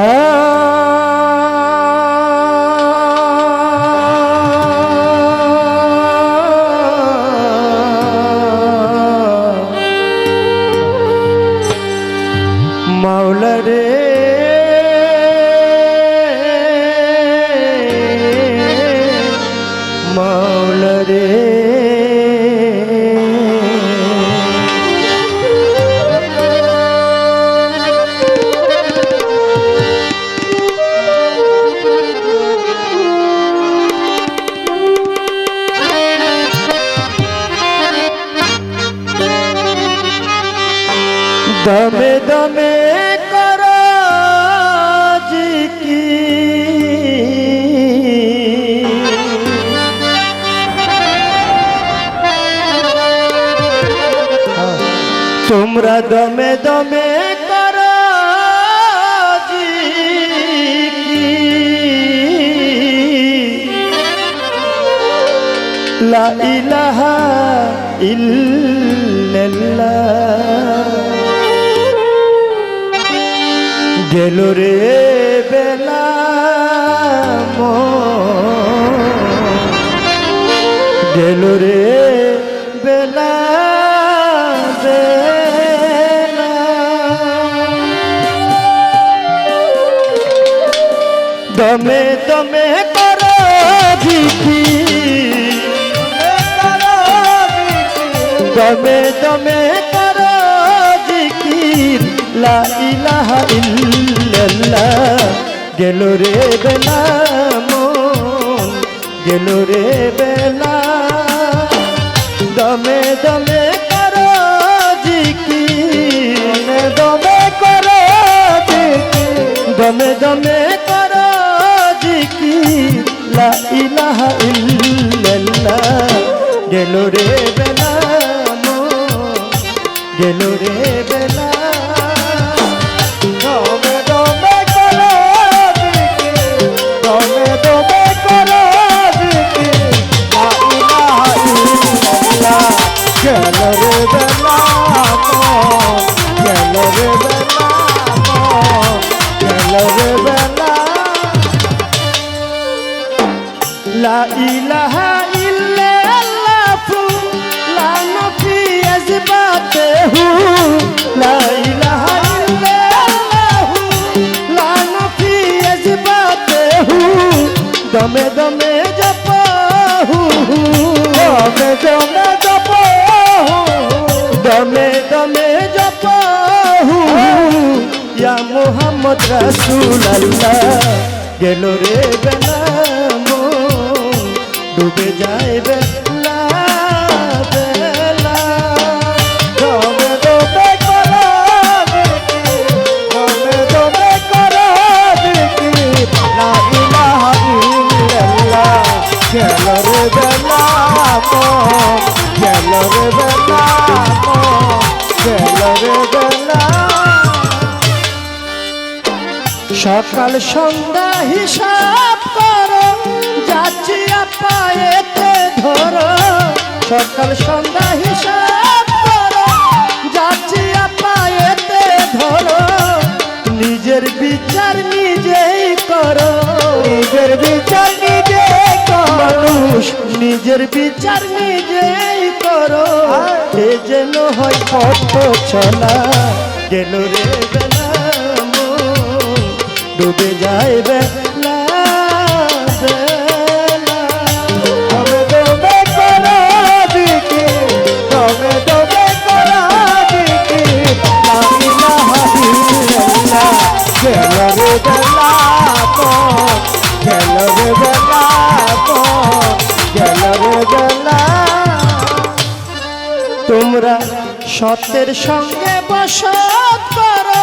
Oh. দমে দমে কর জিকি তোমরা দমে দমে কর লা ইলাহা গেল রে বেলা গেল রে বেলা দমে দমে কর ঝিকি দমে লা ইলাহা ইল্লাল্লাহ। গেল রে বেলা মন, গেল রে বেলা। দমে দমে কর জিকির, দমে কর দমে দমে কর জিকির, লা ইলাহা ইল্লাল্লাহ। গেল রে বেলা মন, গেল রে বেলা دمে দমে জপাহু দমে দমে জপাহু দমে দমে জপাহু ইয়া মুহাম্মদ রাসূলুল্লাহ গেল রে বেলা মন ডুবে যায় বেলা সকাল সন্ধ্যা হিসাব করো, যাচ্ছি পায়েতে ধরো। সকাল সন্ধ্যা হিসাব করো, যাচ্ছি পায়েতে ধরো। নিজের বিচার নিজেই করো। নিজের বিচার নিজে মানুষ নিজের বিচার নিজেই করো হে যেন হয় পথ চলা। গেল রে বেলা ডুবে যায় বেলা সত্যের সঙ্গে করো,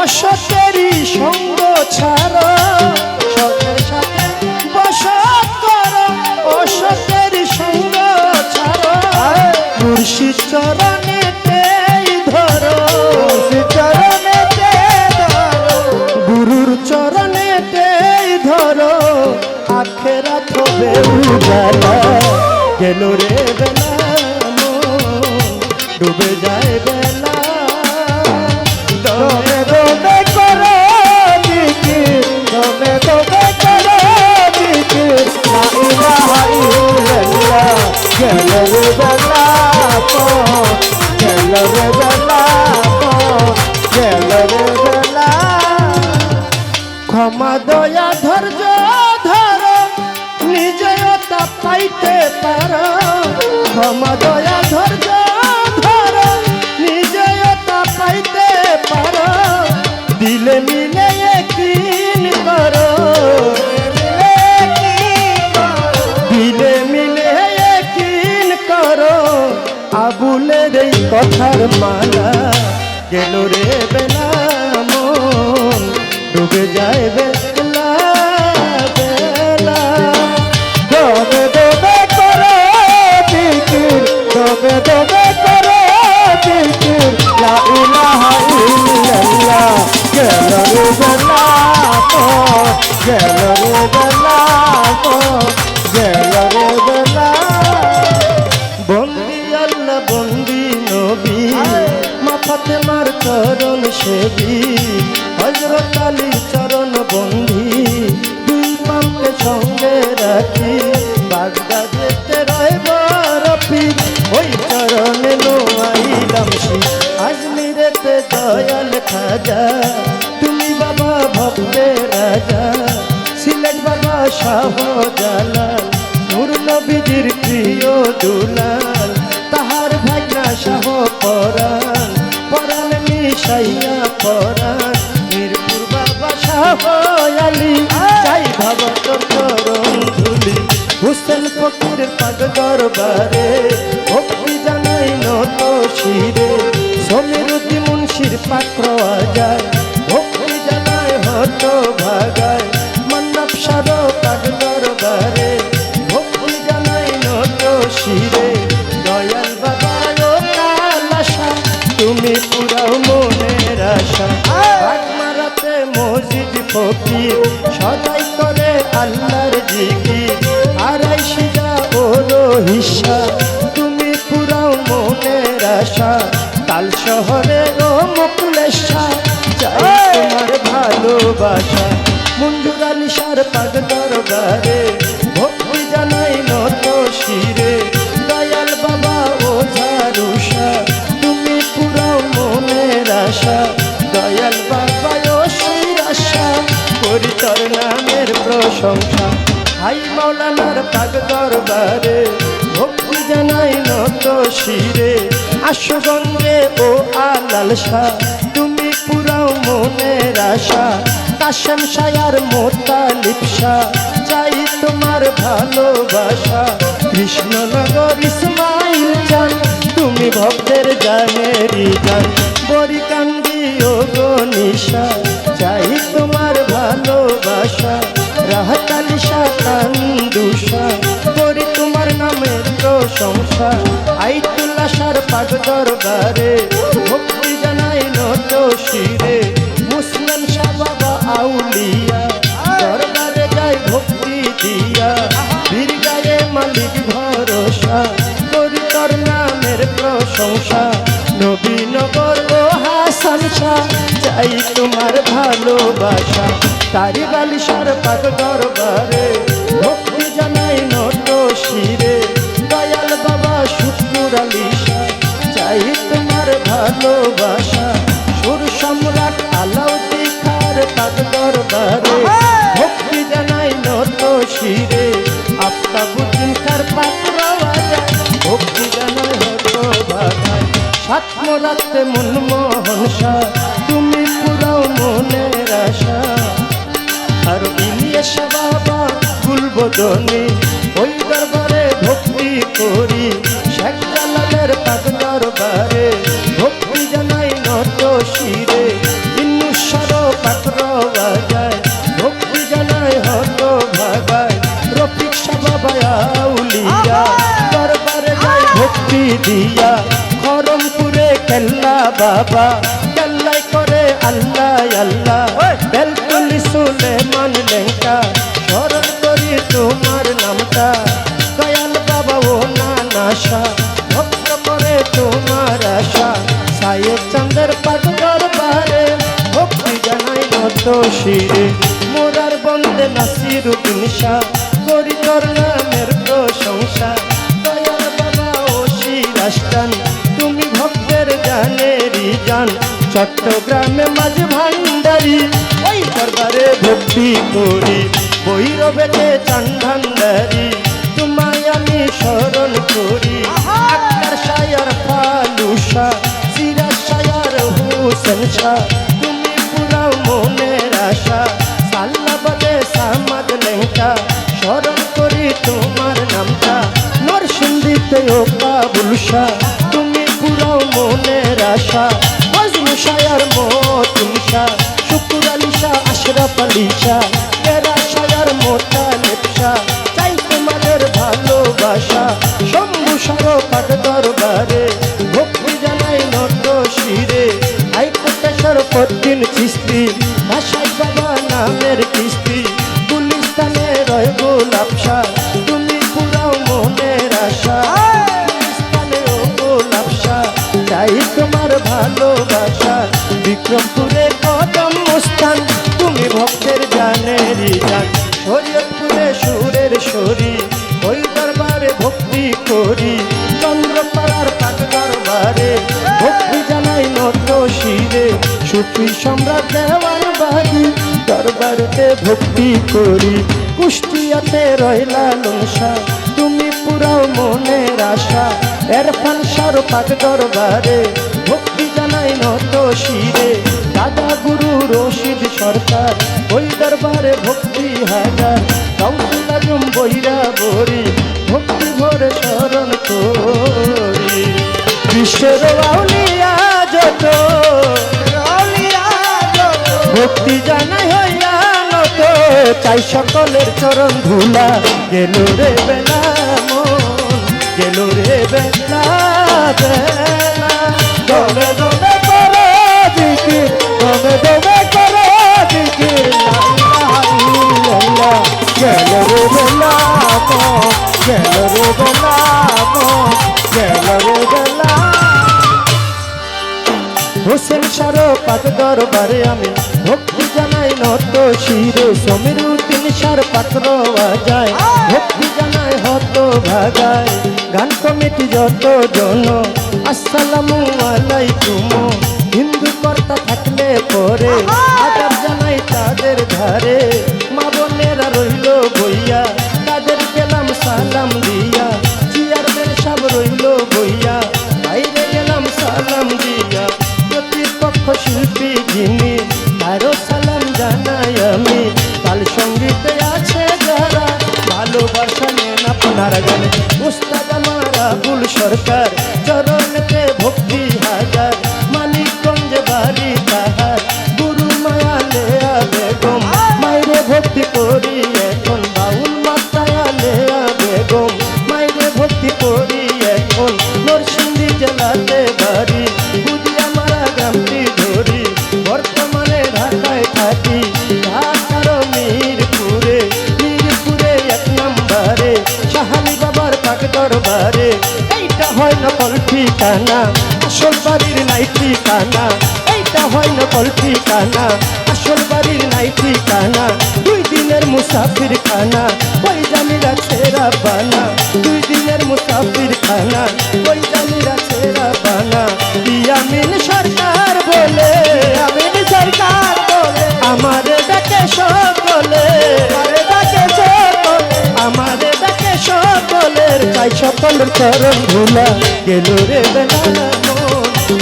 অসতেরই সঙ্গ ছাড়ো। সত্যের সাথে বসত করো, অসতেরই সঙ্গ ছাড়ো। চরণে ধরো ধরো। আখেরা থবে গেল রে ডুবে যায় কথার মালা, গেল রে বেলা, মন ডুবে যায় বেলা বেলা। দবে দবে করে জিকির দবে দবে করে জিকির লা ইলাহা ইল্লাল্লাহ। গেল রে বেলা, মন গেল রে সেবী হজরত আলীর চরণ বন্দি দুই মামকে সঙ্গে রাখি। বাগদাদেতে রয় বরফি ওই চরণে নোয়াইলাম শি আজমিরেতে দয়াল খাজা, তুমি বাবা ভক্তের রাজা। সিলেট বাবা শাহ জালাল নূর নবীজির প্রিয় দুলাল। তাহার ভাইনা শাহ পরাণ পরাণ মিশাইয়া পরাণ। মিরপুর বাবা শাহ আলী চাই ভাব তোর হুসেন ফকির পাগ দরবারে, ভক্তি জানাই নত শিরে। মুন্সির পাত্র যায় আশা কাল শহরে ও মুকুলেশা চাই তোমার ভালোবাসা। মুন্ডুরা নিশার পাগ দরবারে ভক্তি জানাই নত শিরে। দয়াল বাবা ও ঝারুষা তুমি পুরাও মনের আশা। দয়াল বাবা ও শিরাশা করি তোর নামের প্রশংসা। হাই মৌলানার পাগ দরবারে ভক্তি জানাই নত শিরে। আশুগঙ্গে ও আলাল শাহ, তুমি পুরাও মনের আশা। কাশেম শায়ার মোতা শাহ চাই তোমার ভালোবাসা। কৃষ্ণনগর ইসমাইল চান তুমি ভক্তের জানেরি জান বরিকান্দি ও গনিশা চাই তোমার ভালোবাসা। রাহতালি কান্দুষা নামের প্রশংসা আইতুল্লাসার পাগ দরবারে, ভক্তি জানাই নত শিরে। মুসলিম শাহ বাবা আউলিয়া, দরবারে যায় ভক্তি দিয়া। বীর গায়ে মালিক ভরসা, করি তোর নামের প্রশংসা। নবীনগর ও হাসান শাহ চাই তোমার ভালোবাসা। তারি বালিশার পাগ দরবারে, ভক্তি জানাই নত শিরে। ভালোবাসা। সুর সম্রাট আলাউদ্দি খার পাগ দরবারে। ভক্তি জানাই নত শিরে। আফতাবুদ্দিন কার পাত্র ভক্তি জানাই হত বাধায়। সাতমরাতে মনমোহন শাহ। তুমি পুরাও মনের আশা। আর ইলিয়াস বাবা গুলবদনে ওই দরবারে ভক্তি করি। শেখ জালালের পাগ দরবারে। দিয়া খরমপুরে কেল্লা বাবা কেল্লাই করে আল্লাহ আল্লাহ। বেলতুলি সুলেমান লেঙ্কা স্মরণ করি তোমার নামটা। দয়াল বাবা ও নানাশা ভক্ত করে তোমার আশা। সাহেব চন্দ্র পাগ দরবারে ভক্তি জানাই নত শিরে। মোরার বন্দে নাসির উদ্দিন শাহ করি তোর নামের প্রশংসা। শিরাস্তান তুমি ভক্তের জানেরি জান চট্টগ্রামে মাঝ ভান্ডারি ওই দরবারে ভক্তি করি। বৈরবেতে চান ভান্ডারি তোমায় আমি স্মরণ করি। আক্তার শায়ার ফালুসা সিরা শায়ার হুসেন শাহ তুমি পুরা মনের আশা। সাল্লা বলে সামাদ লেঙ্কা স্মরণ করি তোমার নামটা। নরসিংদীতে ও শাহ, তুমি পুরা মনের আশা। মজনু শায়ার মতুন শাহ, শুকুর আলী শাহ, আশরাফ আলী শাহ, এরা শায়ার মোতালেব শাহ চাই তোমাদের ভালোবাসা, শম্ভু সার পাঠ দরবারে। ভক্তি জানাই নত শিরে হাইকোটেশ্বর পদ্দিন চিস্তি রয় গোলাপ শাহ তুমি পুরাও মনের আশা। ও গোলাপ শাহ তোমার ভালোবাসা। বিক্রমপুরে কদম মুস্তান তুমি ভক্তের শরীয়তপুরে সুরের শরী ওই দরবারে ভক্তি করি। চন্দ্রপাড়ার পাক ভক্তি জানাই নত শিরে। সুফি সম্রাট দেওয়ান বাড়ি দরবারেতে ভক্তি করি। কুষ্টিয়াতে রয়লা লংসা। তুমি পুরাও মনের আশা। এরফান সার পাক দরবারে ভক্তি জানাই নত শিরে। দাদা গুরু রশিদ সরকার, ওই দরবারে ভক্তি হাজার। কাউন্সিল বৈরা বরি, ভক্তি ভরে স্মরণ করি। বিশ্বের আউলিয়া যত ভক্তি জানাই হইয়া নত। চাই সকলের চরণ ধুলা। গেল রে বেলা গেল রে বেলা বেলা। দমে দমে দিকে গেল রে বেলা গেল রে বেলা গেল রে হোসেন সার পাক দরবারে আমি ভক্তি জানাই নত শিরে সমীর উদ্দিন সার পাত্র যায়। ভক্তি জানাই হত ভাগায় গান কমিটি যত জন। আসসালামু আলাইকুম হিন্দু কর্তা থাকলে পরে আদাব জানাই তাদের ধারে আপনার গানে। উস্তাদ আমার আবুল সরকার, চরণকে ভক্তি হাজার। মানিকগঞ্জে বাড়ি তাহার, গুরু মায়ালে লেয়া বেগম মাইরে ভক্তি করি এখন, বাউল মাতায়ালে লেয়া বেগম মাইরে ভক্তি করি এখন, নরসিংদী জেলাতে বাড়ি হয় নকল ঠিকানা? আসল বাড়ির নাই ঠিকানা। এইটা হয় নকল ঠিকানা। আসল বাড়ির নাই ঠিকানা। দুই দিনের মুসাফির খানা ওই জামিরা ছেড়া বানা দুই দিনের মুসাফির খানা ওই জামিরা ছেড়া বানা ইয়ামিন সরকার বলে আমিন সরকার বলে, আমারে ডাকে সকলে আমারে সকলের চাই সকলের চরণ ধুলা। গেল রে বেলা,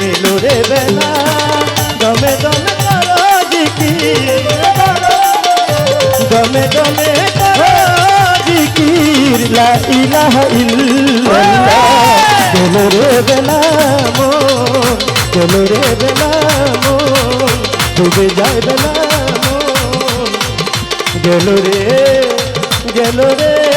গেল রে বেলা। দমে দমে জিকি দমে দমে করো জিকির লা ইলাহা ইল্লাল্লাহ। রে বেলা মন রে বেলা। ডুবে যায় বেলা। গেল রে গেল রে।